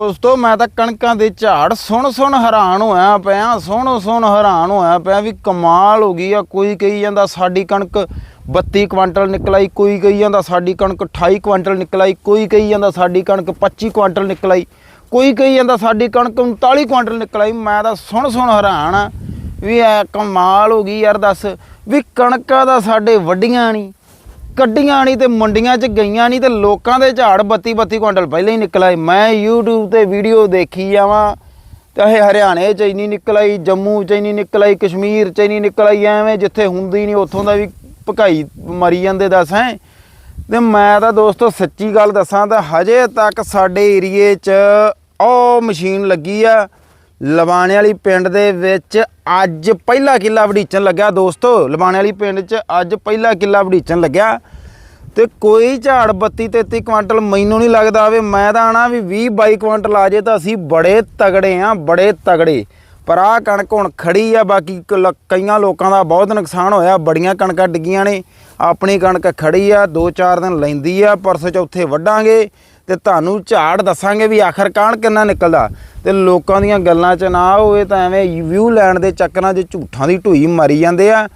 ਦੋਸਤੋ ਮੈਂ ਤਾਂ ਕਣਕਾਂ ਦੇ ਝਾੜ ਸੁਣ ਸੁਣ ਹੈਰਾਨ ਹੋਇਆ ਪਿਆ, ਸੁਣ ਸੁਣ ਹੈਰਾਨ ਹੋਇਆ ਪਿਆ ਵੀ ਕਮਾਲ ਹੋ ਗਈ ਆ, ਕੋਈ ਕਹੀ ਜਾਂਦਾ ਸਾਡੀ ਕਣਕ 32 ਕੁਆਂਟਲ ਨਿਕਲ ਕੋਈ ਕਹੀ ਜਾਂਦਾ ਸਾਡੀ ਕਣਕ 28 ਕੁਆਂਟਲ ਨਿਕਲਾਈ, ਕੋਈ ਕਹੀ ਜਾਂਦਾ ਸਾਡੀ ਕਣਕ 25 ਕੁਆਂਟਲ ਨਿਕਲਾਈ, ਕੋਈ ਕਹੀ ਜਾਂਦਾ ਸਾਡੀ ਕਣਕ 39 ਕੁਆਂਟਲ ਨਿਕਲ ਆਈ ਮੈਂ ਤਾਂ ਸੁਣ ਸੁਣ ਹੈਰਾਨ ਆ ਵੀ ਐ ਕਮਾਲ ਹੋ ਗਈ ਯਾਰ ਦੱਸ, ਵੀ ਕਣਕਾਂ ਦਾ ਸਾਡੇ ਵੱਡੀਆਂ ਨਹੀਂ ਕੱਢੀਆਂ ਨਹੀਂ ਤੇ ਮੰਡੀਆਂ 'ਚ ਗਈਆਂ ਨਹੀਂ ਤੇ ਲੋਕਾਂ ਦੇ ਝਾੜ 32 32 ਕੁਇੰਟਲ ਪਹਿਲਾਂ ਹੀ ਨਿਕਲ ਆਏ। ਮੈਂ YouTube ਤੇ ਵੀਡੀਓ ਦੇਖੀ ਜਾਵਾਂ, ਤੇ ਇਹ ਹਰਿਆਣੇ 'ਚ ਇੰਨੀ ਨਿਕਲ ਆਈ, ਜੰਮੂ 'ਚ ਇੰਨੀ ਨਿਕਲ ਆਈ, ਕਸ਼ਮੀਰ 'ਚ ਇੰਨੀ ਨਿਕਲ ਆਈ, ਐਵੇਂ ਜਿੱਥੇ ਹੁੰਦੀ ਨਹੀਂ, ਉੱਥੋਂ ਦਾ ਵੀ ਭਕਾਈ ਮਰੀ ਜਾਂਦੇ ਦੱਸ, ਹੈ। ਤੇ ਮੈਂ ਤਾਂ ਦੋਸਤੋ ਸੱਚੀ ਗੱਲ ਦੱਸਾਂ ਤਾਂ ਹਜੇ ਤੱਕ ਸਾਡੇ ਏਰੀਏ 'ਚ ਉਹ ਮਸ਼ੀਨ ਲੱਗੀ ਆ ਲਵਾਣੇ ਵਾਲੀ ਪਿੰਡ ਦੇ ਵਿੱਚ ਅੱਜ ਪਹਿਲਾ ਕਿੱਲਾ ਵੜੀਚਣ ਲੱਗਿਆ ਦੋਸਤੋ। ਲਵਾਣੇ ਵਾਲੀ ਪਿੰਡ 'ਚ ਅੱਜ ਪਹਿਲਾ ਕਿੱਲਾ ਵੜੀਚਣ ਲੱਗਿਆ। ਤੇ ਕੋਈ ਝਾੜ 32 33 ਕੁਆਂਟਲ ਮੈਨੂੰ ਨਹੀਂ ਲੱਗਦਾ ਆਵੇ ਮੈਂ ਤਾਂ ਆਣਾ ਵੀ 20 22 ਕੁਆਂਟਲ ਆ ਜੇ ਤਾਂ ਅਸੀਂ ਬੜੇ ਤਗੜੇ ਆ, ਬੜੇ ਤਗੜੇ। ਪਰ ਆ ਕਣਕ ਹੁਣ ਖੜੀ ਆ, ਬਾਕੀ ਕ- ਲ- ਕਈਆਂ ਲੋਕਾਂ ਦਾ ਬਹੁਤ ਨੁਕਸਾਨ ਹੋਇਆ, ਬੜੀਆਂ ਕਣਕਾਂ ਡਿੱਗੀਆਂ ਨੇ। ਆਪਣੀ ਕਣਕ ਖੜੀ ਆ 2-4 ਦਿਨ ਲੈਂਦੀ ਆ, ਪਰਸੋਂ ਚੌਥੇ ਵੱਢਾਂਗੇ। ਤੇ ਤੁਹਾਨੂੰ ਝਾੜ ਦੱਸਾਂਗੇ ਵੀ ਆਖਰ ਕਾਣ ਕਿੰਨਾ ਨਿਕਲਦਾ। ਤੇ ਲੋਕਾਂ ਦੀਆਂ ਗੱਲਾਂ 'ਚ ਨਾ ਹੋਵੇ ਤਾਂ ਐਵੇਂ ਵਿਊ ਲੈਣ ਦੇ ਚੱਕਰਾਂ 'ਚ ਝੂਠਾਂ ਦੀ ਢੂਈ ਮਾਰੀ ਜਾਂਦੇ ਆ।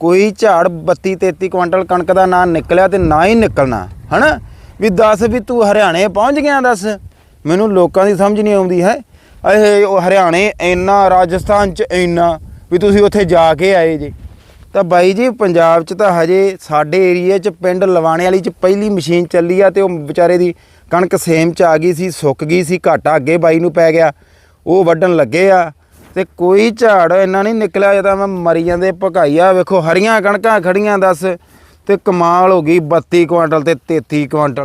ਕੋਈ ਝਾੜ 32 33 ਕੁਇੰਟਲ ਕਣਕ ਦਾ ਨਾ ਨਿਕਲਿਆ ਤੇ ਨਾ ਹੀ ਨਿਕਲਣਾ, ਹਨਾ? ਵੀ ਦੱਸ ਵੀ ਤੂੰ ਹਰਿਆਣੇ ਪਹੁੰਚ ਗਿਆ ਦੱਸ। ਮੈਨੂੰ ਲੋਕਾਂ ਦੀ ਸਮਝ ਨਹੀਂ ਆਉਂਦੀ ਹੈ। ਇਹ ਉਹ ਹਰਿਆਣੇ ਇੰਨਾ, ਰਾਜਸਥਾਨ 'ਚ ਇੰਨਾ, ਵੀ ਤੁਸੀਂ ਉੱਥੇ ਜਾ ਕੇ ਆਏ ਜੇ। ਤਾਂ ਬਾਈ ਜੀ, ਪੰਜਾਬ 'ਚ ਤਾਂ ਹਜੇ ਸਾਡੇ ਏਰੀਏ 'ਚ ਪਿੰਡ ਲਵਾਣੇ ਵਾਲੀ 'ਚ ਪਹਿਲੀ ਮਸ਼ੀਨ ਚੱਲੀ ਆ ਤੇ ਉਹ ਵਿਚਾਰੇ ਦੀ ਕਣਕ ਸੇਮ 'ਚ ਆ ਗਈ ਸੀ, ਸੁੱਕ ਗਈ ਸੀ, ਘਾਟਾ ਅੱਗੇ ਬਾਈ ਨੂੰ ਪੈ ਗਿਆ। ਉਹ ਵੱਢਣ ਲੱਗੇ ਆ ਤੇ ਕੋਈ ਝਾੜ ਇੰਨਾ ਨਹੀਂ ਨਿਕਲਿਆ ਜਦਾਂ ਮੈਂ ਮਰੀ ਜਾਂਦੇ ਭਕਾਈਆ ਵੇਖੋ, ਹਰੀਆਂ ਕਣਕਾਂ ਖੜੀਆਂ ਦੱਸ ਤੇ ਕਮਾਲ ਹੋ ਗਈ 32 ਕੁਆਂਟਲ ਤੇ 33 ਕੁਆਂਟਲ।